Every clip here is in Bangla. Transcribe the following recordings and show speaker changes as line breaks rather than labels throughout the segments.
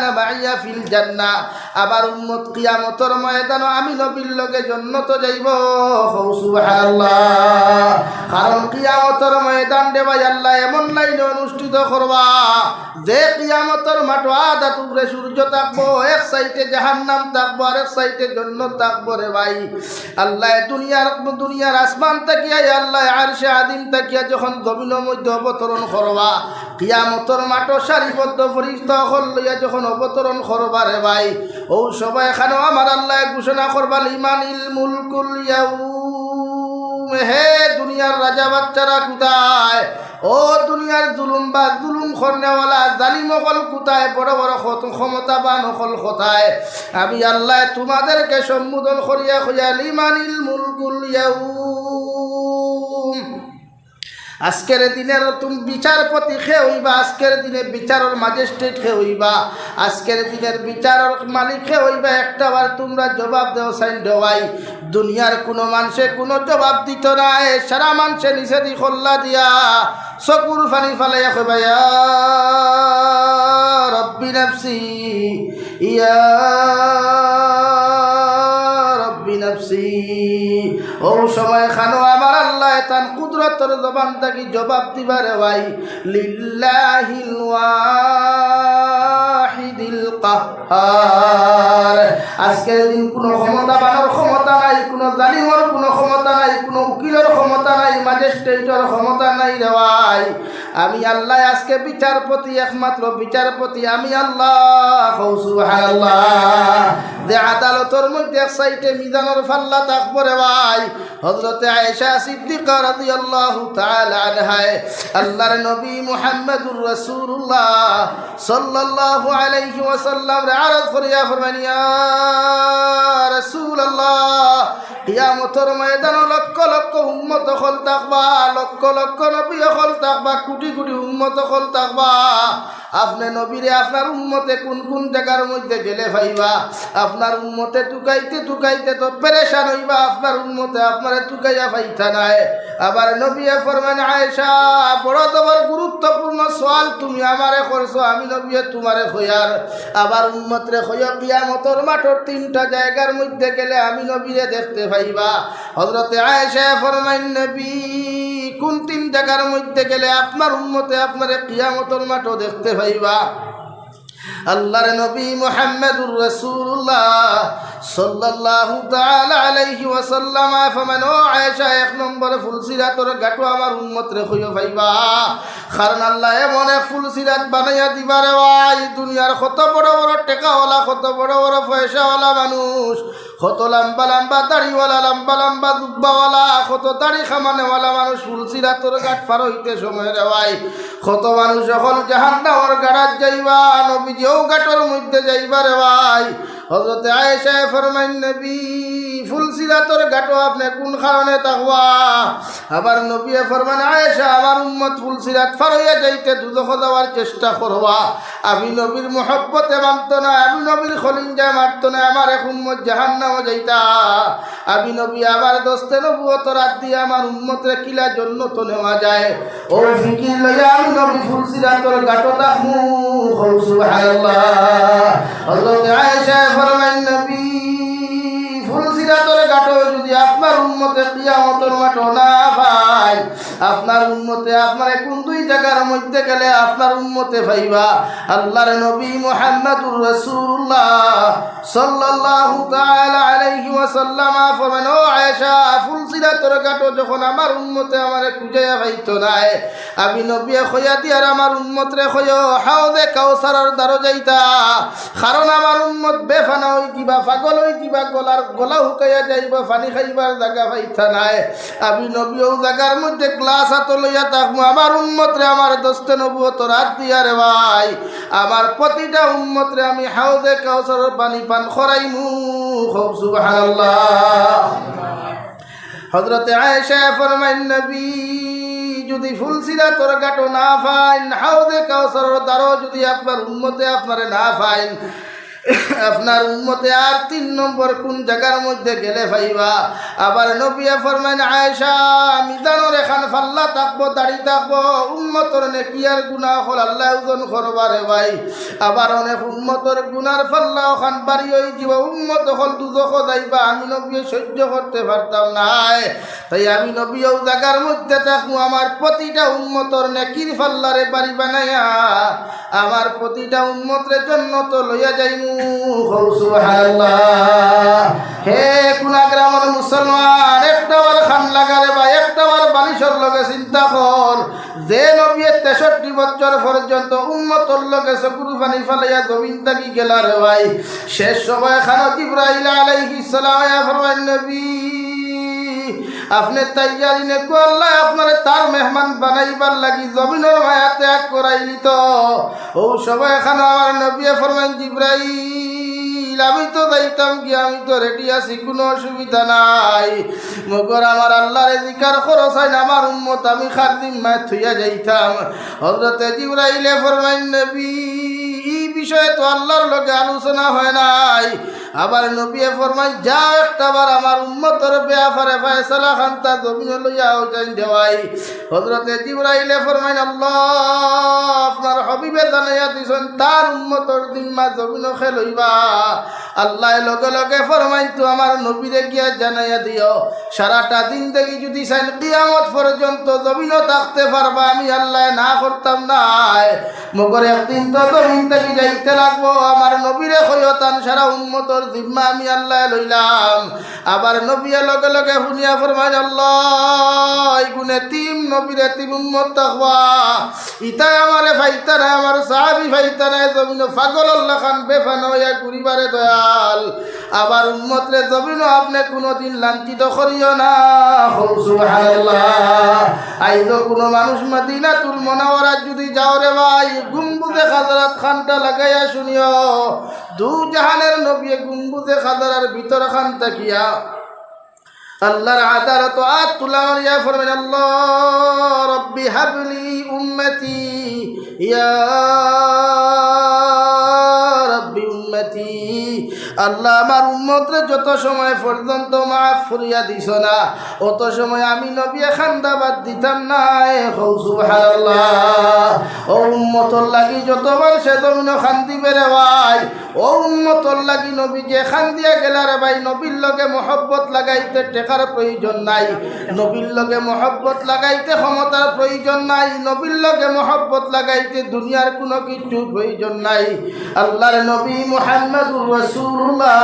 معي في الجنة. আবার উম্মত কিয়ামতর ময়দান আমি নবীর লগে জন্নত যাইব। হৌ সুবহানাল্লাহ। কারণ কিয়ামতর ময়দান দে ভাই আল্লাহ এমন লাইনে অনুষ্ঠিত করবা, যে কিয়ামতর আদা টুকরে সূর্য থাকব, এক সাইডে জাহান্নাম থাকব, আর এক সাইডে জন্নত থাকব রে ভাই। আল্লাহ দুনিয়ার দুনিয়ার আসমান তাকিয়া আল্লাহ আরশে আদিম তাকিয়া যখন জমিনের মধ্যে অবতরণ করবা, কিয়ামতর মাঠো সারিবদ্ধ ফরিস্তা হল লইয়া যখন অবতরণ করবা রে ভাই। ও সবাই এখানেও আমার আল্লাহ ঘোষণা করবার, ইমান ইল মুলকুল হে দুনিয়ার রাজা বাচ্চারা কোথায়? ও দুনিয়ার জুলুম বা জুলুম খরনেওয়ালা জালিম অকল কোথায়? বড় বড় ক্ষত- ক্ষমতাবান অকল কোথায়? আমি আল্লাহ তোমাদেরকে সম্বোধন করিয়া খুঁজা লিমানিল ইয়াউম। আজকের দিনের তুমি বিচারপতি খে হইবা আজকের দিনে বিচারের ম্যাজিস্ট্রেট খে হইবা আজকের দিনের বিচারের মালিক খে হইবা একটা বার তোমরা জবাব দেও, সাইন দেওয়াই দুনিয়ার কোনো মানুষে কোনো জবাব দিত নাই, সারা মানুষে নিচে দি খোল্লা দিয়া। চকুর ফানি ফালাইয়া কইবা ইয়া রব্বি নাফসি, ইয়া রব্বি নাফসি। ও সময় খানো আমার আল্লাহ তান কুদরতর জবান থাকি জবাব দিবারে ভাই লিল্লাহিল কোনো ক্ষমতা ক্ষমতা নাই, কোনো কোনো ক্ষমতা নাই, কোনো ক্ষমতা নাই ক্ষমতা নাই আমি আল্লাহ আজকে বিচারপতি, একমাত্র বিচারপতি। আমি আল্লাহ যে আদালতের মধ্যে সাইডে মিজানের ফাল্লা তাকবরে ভাই হজরতে আয়েশা সিদ্দিকা আনহায় আল্লাহর নবী মুহাম্মদুর রাসূলুল্লাহ সাল্লাল্লাহু আলাইহি ওয়াসাল্লাম রে আরজ করিয়া ফরমান, ইয়া রাসূলুল্লাহ, কিয়ামতের ময়দানে লক্ষ লক্ষ উম্মত হল থাকবা লক্ষ লক্ষ নবী হল থাকবা কোটি কোটি উম্মত হল থাকবা আপনি নবীরে আপনার উন্মতে কোন কোন জায়গার মধ্যে গেলে ভাইবা? আপনার উন্মতে টুকাইতে টুকাইতে তো পেরেশান হইবা, আপনার উন্মতে আপনারে টুকাইয়া পাইতা নাই। আবার নবীয়ে ফরমান, আয়েশা, বড় তোমার গুরুত্বপূর্ণ সওয়াল তুমি আমারে করছ, আমি নবীয়ে তোমারে খয়ার। আবার উম্মতরে খয়া কিয়ামতর মাঠর তিনটা জায়গার মধ্যে গেলে আমি নবীরে দেখতে পাইবা হজরতে আয়েশা ফরমাইন, নবী, কোন তিন জায়গার মধ্যে গেলে আপনার উম্মতে আপনারে কিয়ামতর মাঠও দেখতে পাইবা আল্লাহর নবী মুহাম্মদুর রাসূলুল্লাহ সাল্লাল্লাহু তাআলা আলাইহি ফমান আয়েশা, এক নম্বর ফুলসিরাতর গাটো আমার উম্মত রে হইও ভাইবা। কারণ আল্লাহ এমন এক ফুলসিরাত বানাইয়া দিবারে ভাই, দুনিয়ার কত বড় বড় টেকাওয়ালা, কত বড় বড় পয়সাওয়ালা মানুষ। কত লম্বা লম্বা দাড়িওয়ালা, লম্বা লম্বা দুব্বাওয়ালা কত দাড়ি খামানেওয়ালা মানুষ ফুলসিরাতর গাঠ ফার হইতে সময় রেওয়াই কত মানুষ এখন জাহান্নামর গাড়াত যাইবা, নবীজিও গাঠর মধ্যে যাইবা রেওয়াই হজরতে আয়েশা ফরমাইন, নবী ফুলসিরাতর গাটো আপনি কোন কারণে তাকবা আবার নবী ফরমান, আয়েশা, আমার উম্মত ফুলসিরাত ফারইয়া যাইতে দুদখ দেওয়ার চেষ্টা করবা। আমি নবীর মহব্বতে মানত না, আমি নবীর খলিঞ্জা মারত না, আমার এক উম্মত জাহান্নামও যাইতা। আমি নবী আবার দস্তে নবুয়ত রাত দিয়ে আমার উম্মতরে কিলা জন্য তো নেওয়া যায়। ও ফিকির লইয়া আমি নবী ফুলসিরাতর গাটো তাকমু। সুবহানাল্লাহ। হযরত আয়েশা ফরমান নবী ফুলসিরাতর গাটো যদি আপনার উন্মতে কিয়ামতর মাঠো না ভাই। আপনার উন্মতে আপনার কোন দুই জায়গার মধ্যে গেলে আপনার উন্মতে ভাইবা আল্লাহর নবী মুহাম্মদুর রাসূলুল্লাহ সাল্লাল্লাহু তাআলা আলাইহি ওয়াসাল্লাম ফরমান ও আয়েশা, ফুলসিরাতর গাটো যখন আমার উন্মতে আমারে খুঁজাইয়া পাইতো নাই আমি নবী খয়া দিয়ার আমার উন্মত রে খয় হাউদে কাউসারের দ্বারো যাইতা কারণ আমার উন্মত বেফানা হই দিবা পাগল হই দিবা গলার গলা হুকাইয়া যাইবা, পানি খাইবার জায়গা পাইতা নাই। আমি নবীও জায়গার মধ্যে গ্লাস হাত লইয়া থাকব আমার উন্মত রে আমার দোস্তে নবুয়ত রাত দিয়া রে ভাই। আমার প্রতিটা উন্মত রে আমি কাউসারের পানি পান খরাইমু খুব হজরতে আয়েশা ফরমাইন, নবী, যদি ফুলসিরা তোর গাটো না ফাইন হাউদে দ্বারও যদি আপনার উন্মতে আপনারে না ফাইন আপনার উন্মতে আর তিন নম্বর কোন জায়গার মধ্যে গেলে ভাইবা? আবার নবিয়া ফরমাইন, আয়েশা, মিজানোর এখান ফাল্লা থাকব দাড়ি থাকব উম্মতর নেকিয়ার গুণা হল আল্লাহ ওজন করবারে ভাই। আবার অনেক উম্মতর গুনার ফাল্লা ওখান বাড়ি হয়ে যাব উন্মত হল দুদক যাইবা, আমি নবী সহ্য করতে পারতাম নাই তাই আমি নবী ও জায়গার মধ্যে থাকব, আমার প্রতিটা উম্মতর নেকির ফাল্লারে বাড়ি বানাইয়া আমার প্রতিটা উম্মতের জন্য তো লইয়া যাইমু। হৌ। হে কুনাগ্রামের মুসলমান, একটা বার খান লাগারে বা একটা বার বালিশর লগে চিন্তা কর, যে নবীর তেষট্টি বছর পর্যন্ত উম্মতর লগে চকুর পানি ফালাইয়া জমিন থাকি গেলারে ভাই? শেষ সময় খানত ইব্রাহিম আলাইহিস সালাম ফরমান নবী। আপনি তাইয়ারি নে আল্লাহ আপনার তার মেহমান বানাইবার লাগি জমিনের মায়া ত্যাগ করাইলি তো ও সবাই এখানে আমার নবী ফরমান জিব্রাইল, আমি তো যাইতাম কি, আমি তো রেডি আছি, কোনো অসুবিধা নাই। মগর আমার আল্লাহর জিকার খরচ হয় না, আমার উম্মত, আমি খার দিন মায় থুইয়া যাইতাম। হজরতে জিব্রাইলে ফরমান নবী বিষয়ে তো আল্লাহর লগে আলোচনা হয় নাই। আবার নবিয়ে ফরমাই যা একটা বার আমার উম্মতর ব্যাপারে ফয়সালা খান্তা জমিন লইয়া যাই দেওয়াই। হজরতে জিব্রাইলে ফরমাইন, আল্লাহ, আপনার হবিবে জানাইয়া দিছেন, তার উম্মতর দিম্মা জমিন খেলইবা আল্লাহ লগে লগে ফরমাইন, তো আমার নবীরে গিয়া জানাইয়া দিও, সারাটা দিন দেখি যদি চাইন কিয়ামত পর্যন্ত জমিনও থাকতে পারবা, আমি আল্লাহ না করতাম নাই। মগর একদিন তো জমিন থেকে যাইতে লাগবো, আমার নবীরে কইতান সারা উম্মতর জিম্মা আমি আল্লাহ লইলাম। আবার নবীর লগে লগে শুনিয়া ফরমাই আল্লাহ গুণে তিম নবীরে তিম উম্মত তাকবা ইতাই আমারে ফাইতা নাই, আমার সাহাবি ফাইতা নাই, জমিন পাগল আল্লাহ খান বেফান হইয়া ঘুরিবারে দয়াল। আবার উম্মতরে জমিন আপনি কোনোদিন লাঞ্ছিত করিও না। আইজ কোনো মানুষ মাদিনাতুল মনাওয়ারা যদি যাও রে ভাই গুম্বুদে খাজারাত খানটা লাগাইয়া শুনিও। দু জাহানের নবী গুম্বুজে খাদার ভিতর খান তাকিয়া, আল্লাহর আদালত আর তুলা ইয়া ফরমেন আল্লাহ রব্বি হাবলি উম্মতি, ইয়া উম্মতি আল্লাহ আমার উম্মতরে যত সময় পর্যন্ত মাফ ফুরিয়া দিছ না, অত সময় আমি নবী খান্দাবাদ দিতাম না ও উম্মতর লাগি যত মানুষে জমিন খান্দি বেড়ে ভাই, ও উম্মতর লাগি নবী যে খান্দিয়া গেলারে ভাই, নবীর লগে মহব্বত লাগাইতে টেকার প্রয়োজন নাই। নবীর লগে মহব্বত লাগাইতে ক্ষমতার প্রয়োজন নাই। নবীর লগে মহব্বত লাগাইতে দুনিয়ার কোনো কিছু প্রয়োজন নাই। আল্লাহর নবী মুহাম্মদুর রাসূলুল্লাহ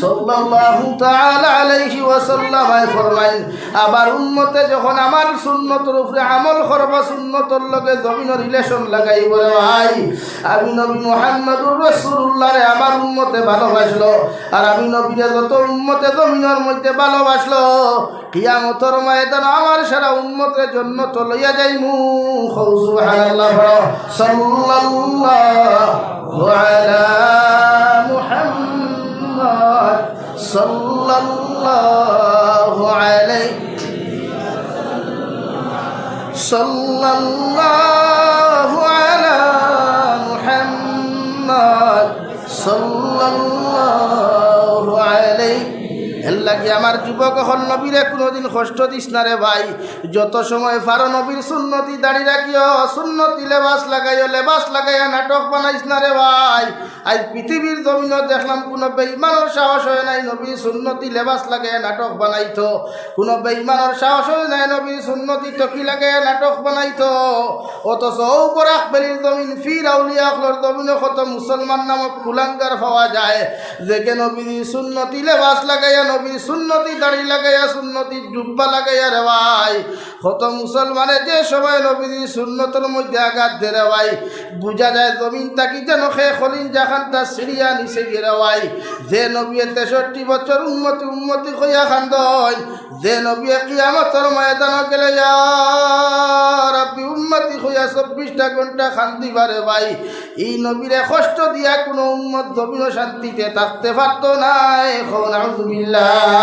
সাল্লাল্লাহু তাআলা আলাইহি ওয়াসাল্লাম ফরমাইন, আবার উম্মতে যখন আমার সুন্নতের উপরে আমল করবা, সুন্নতর লগে জমিন রিলেশন লাগাই বলে, ভাই, আমি নবী মুহাম্মদুর রাসূলুল্লাহ রে, আমার উম্মতে ভালোবাসলো, আর আমি নবীরে যত উম্মতে জমিনের মধ্যে ভালোবাসলো কিয়ামতর ময়দান আমার সারা উন্মতের জন্য তো লইয়া যাইমু। সুবহানাল্লাহ। মুহাম্মদ সাল্লাল্লাহু আলাইহি সাল্লাল্লাহু এল্লাগি আমার যুবক হল নবীরে কোনোদিন কষ্ট দিস না রে ভাই। যত সময় ফারো নবীর সুন্নতি দাড়ি রাখিও, সুন্নতি লেবাস লাগাইও, লেবাস লাগাইয়া নাটক বানাইস না রে ভাই। আজ পৃথিবীর জমিন দেখলাম কোনো বেইমানোর সাহস হয় নাই নবীর সুন্নতি লেবাস লাগাইয়া নাটক বানাইতো। কোনো বেইমানোর সাহস হয় নাই নবীর সুন্নতি টকি লাগাইয়া নাটক বানাইতো। অথচ ঔপরাক বেলির জমিন ফির আউলিয়া আখলর জমিনে কত মুসলমান নামক কুলাঙ্গার পাওয়া যায়। যেকে নবীর সুন্নতি লেবাস লাগাইয়া নবীর সুন্নতি দাড়ি লাগাইয়া, সুন্নতি ডুব্বা লাগাইয়া রে ভাই। কত মুসলমানে যে সবাই নবীর সুন্নতর মধ্যে আঘাত দে ভাই, বুঝা যায় জমিন তাকি যেন খে খলিন জাখান তার সিরিয়া নিচে গিয়ে ভাই। যে নবী তেষট্টি বছর উন্নতি উন্নতি হইয়া খান্দন যে নবী কিয়ামতর ময়দান গেলে রব্বি উন্নতি হইয়া চব্বিশটা ঘণ্টা খান্দি বারে ভাই। এই নবীরে কষ্ট দিয়া কোনো উন্মত জমিন শান্তিতে থাকতে পারতো না এখন আলহামদুলিল্লাহ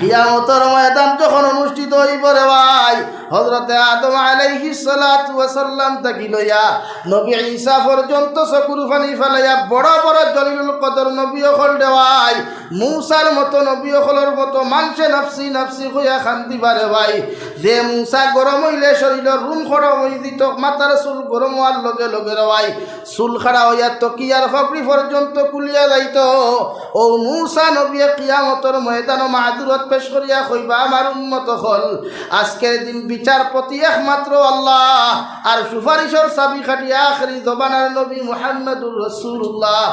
কিয়ামতের ময়দান যখন অনুষ্ঠিত হইব রে ভাই হজরতে আদম আলাইহি সালাতু ওয়াসাল্লাম তাকি লইয়া নবী ঈসা পর্যন্ত চকুর ফানি ফেলাইয়া বড় বড় জলিলুল কদর নবী অকল দেওয়াই মূসার মতো নবী অকলের মতো মানুষে নাফসি নাফসি হইয়া শান্তি পারে ভাই। যে মূসা গরম হইলে শরীরের রুম খড়া হই দিত, মাথার চুল গরম হওয়ার লগে লগে রওয়াই চুল খাড়া হইয়া তকিয়ার ফাপড়ি পর্যন্ত কুলিয়া যাইত। ও মূসা নবী কিয়ামতর ময়দান মাহাদুরত পেশ করিয়া কইবা? আমার উন্মত হল। আজকের দিন বিচারপতি একমাত্র আল্লাহ। আর সুপারিশর চাবি খাটিয়া আখরি জবানার নবী মুহাম্মদুর রসুল্লাহ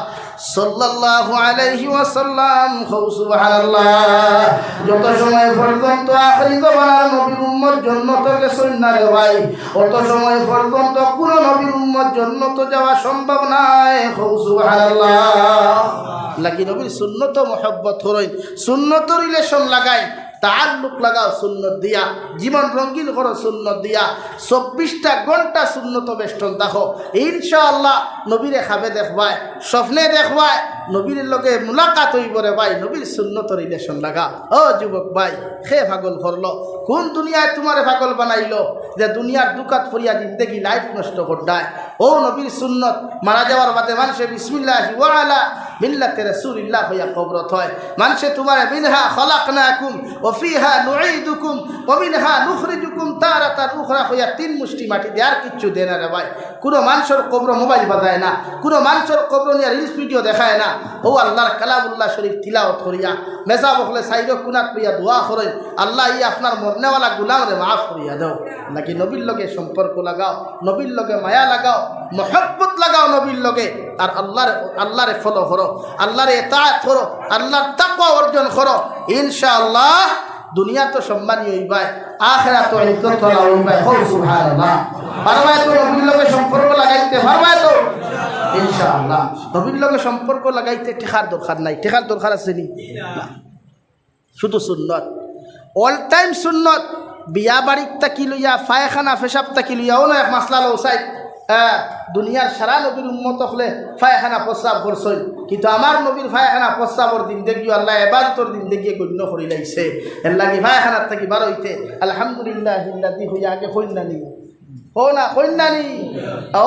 সাল্লাল্লাহু আলাইহি ওয়াসাল্লাম। খৌ সুবহানাল্লাহ। যত সময় পর্যন্ত আখরি জবানার নবীর উম্মত জন্নত গেছেন না ভাই, অত সময় পর্যন্ত কোন নবীর উম্মত জন্নত যাওয়া সম্ভব নাই। খৌ সুবহানাল্লাহ। লাগি নবীর সুন্নত মহব্বত হরইন সুন্নত রিলেশন লাগাই তাল্লুক লাগাও সুন্নত দিয়া। জীবন রঙ্গিন করো সুন্নত দিয়া। চব্বিশটা ঘণ্টা সুন্নত বেষ্টন দেখো ইনশাআল্লাহ নবীরে খাবে দেখবায় স্বপ্নে দেখবায় নবীর লগে মুলাকাত হইব রে ভাই, নবীর সুন্নত রিলেশন লাগা। ও যুবক ভাই খে পাগল করল কোন দুনিয়ায় তোমারে পাগল বানাইলো যে দুনিয়ার দুকাত ফরিয়া জিন্দেগি লাইফ নষ্ট করডায়? ও নবীর সুন্নত, মারা যাওয়ার বাদে মানুষে বিসমিল্লাহ মিল্লাতে রাসূলিল্লাহ হইয়া কবরত হয়। মানুষে তোমার, মিনহা খলাকনাকুম, ও ফিহা নুঈদুকুম, ও মিনহা নুখরিজুকুম তারাতান উখরা হইয়া তিন মুষ্টি মাটি দিয়ে আর কিচ্ছু দেয় না রে ভাই। কোনো মানুষের কবর মোবাইল বাজায় না, কোনো মানুষের কবর নিয়ে রিলস ভিডিও দেখায় না। ও আল্লাহর কালামুল্লাহ শরীফ তিলাওয়াত করিয়া, মেজা বকলে সাইড কুনাত করিয়া দোয়া করেন, আল্লাহ ই আপনার মরনেওয়ালা গুলাম রে মাফ করিয়া দাও। নাকি নবীর লগে সম্পর্ক লাগাও, নবীর লগে মায়া লাগাও, মহব্বত লাগাও নবীর লগে, আর আল্লাহর, আল্লাহরে ফলো করো। আল্লাহরে এতায়াত করো, আল্লাহর তাকওয়া অর্জন করো। ইনশাআল্লাহ দুনিয়া তো সম্মানী হইবাই আখেরা তো তো লাগাইতে নাই। আছে নি? না। অল টাইম সুন্নত। বিয়া বাড়িত তাকি লইয়া ফায়খানা ফেসাব তাকি লইয়া ও এক মাসলা লৌসাই দুনিয়ার সারা নবীর উন্মত হলে ফায়খানা প্রস্তাব করছই কিন্তু আমার নবীর ফায়খানা প্রস্তাবর দিন দেখিও আল্লাহ এবাদতর দিন দেখিয়ে গণ্য করি লাইছে। এর লাগি ফায়খানার থাকি বার হইতে আলহামদুলিল্লাহ হিল্লাদি হইয়া আগে কন্যানি ও না কন্যানি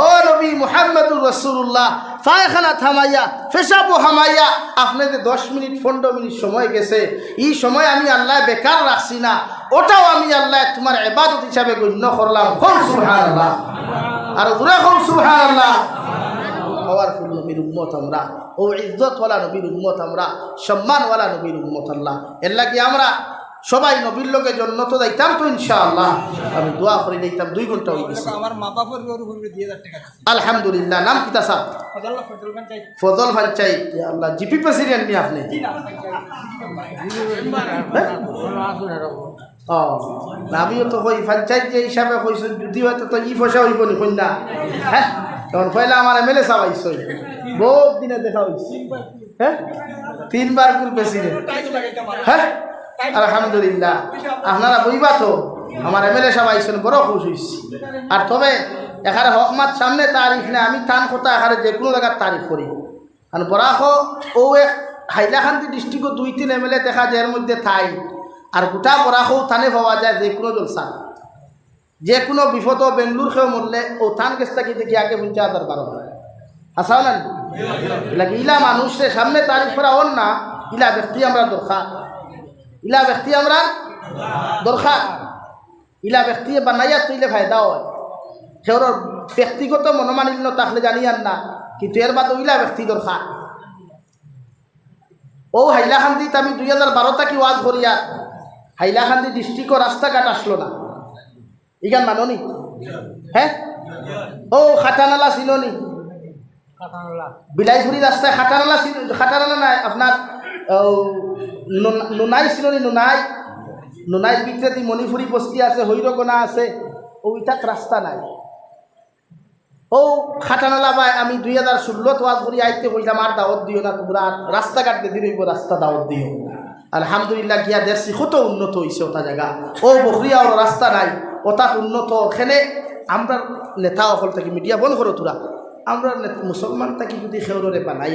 ও নবী মুহাম্মদুর রসুল্লাহ ফায়খানা থামাইয়া, ফেসাবো হামাইয়া, আপনাদের দশ মিনিট, পনেরো মিনিট সময় গেছে। এই সময় আমি আল্লাহ বেকার রাখছি না। ওটাও আমি আল্লাহ তোমার এবাদত হিসাবে গণ্য করলাম। আর সুবহানাল্লাহ। পাওয়ারফুল নবীর উম্মত আমরা ও ইজ্জতওয়ালা নবীর উম্মত আমরা সম্মানওয়ালা নবীর উম্মত আল্লাহ। এর লাগে আমরা সবাই নবীর লোকে জন্য তো যাইতাম তো ইনশাআল্লাহ। আমি দোয়া করে যাইতাম দুই ঘণ্টা হয়ে গেছে।
আমার মা বাবার
আলহামদুলিল্লাহ নাম কিতা সাহ
ফজল খান চাই।
আল্লাহ জিপি প্রেসিডেন্ট নি আপনি?
না
ও আমিও তো কই, পঞ্চায়েত যে হিসাবে কইছেন যদি হয়তো তো ই পয়সা হইব নি কন্যা হ্যাঁ? তখন পয়লা আমার এম এল এ সাহেব আইসই বহুত দিনে দেখা হয়েছে হ্যাঁ? তিনবার কুল প্রেসিডেন্ট। হ্যাঁ? আলহামদুলিল্লাহ। আপনারা বইবা তো, আমার এম এল এ সাহেব আইসেন বড় খুশ হয়েছি আর তবে, এখানে হকমাত সামনে তারিফ নেই, আমি টান কথা এখানে যে কোনো জায়গার তারিফ করি। আর বরাহ ও এক হাইলাকান্দি ডিস্ট্রিক্টও দুই তিন এম এল এ দেখা যায়, এর মধ্যে থাই আর গোটা বরাহ থানে পাওয়া যায় যে কোনো জলসা যে কোনো বিপদ বেঙ্গলোর খেয়ে মরলে ও থান থাকি দেখি আগে পঞ্চাশ হাজার বারো আসাও না ইলা মানুষের সামনে তারিফ করা ওর না, ইলা ব্যক্তি আমরা দরকার ইলা ব্যক্তি আমরা দরকার ইলা ব্যক্তি বানাইয়া তুইলে ফায়দা হয়। সেওর ব্যক্তিগত মনোমালিন্য থাকলে জানিয়ান না, কিন্তু এর বাদ ইলা ব্যক্তি দরকার ও হাইলাকান্দিত আমি দুই হাজার বারো থাকি ওয়াজ করিয়া হাইলাকান্দি ডিস্ট্রিক্টও রাস্তাঘাট আসলো না। ইগান মাননি হ্যাঁ? ও খাটানালা চিননি বিলাইপুরি রাস্তায় খাটানালা চিন- খাটানালা নাই আপনার নুনাই চিননি নুনাই। নুনাইর ভিতরে মণিপুরি বস্তি আছে হৈরগোনা আছে। ওইটাক রাস্তা নাই। ও খাটানালা বাই আমি দুই হাজার ষোলোত ওয়াজ করি আইতে কইলাম আর দাওয়াত দিও না তোমরা রাস্তাঘাট দিয়ে দিন রাস্তা দাওয়াত দিও। আলহামদুলিল্লাহ গিয়া দেখছি কত উন্নত হয়েছে ওটা জায়গা। ও বকরিয়া ওর রাস্তা নাই ওটাত উন্নত। খেলে আমরা নেতা অকল থাকি, মিডিয়া বন্ধ করো তোরা। আমরা মুসলমান থাকি যদি সেওরে বানাই।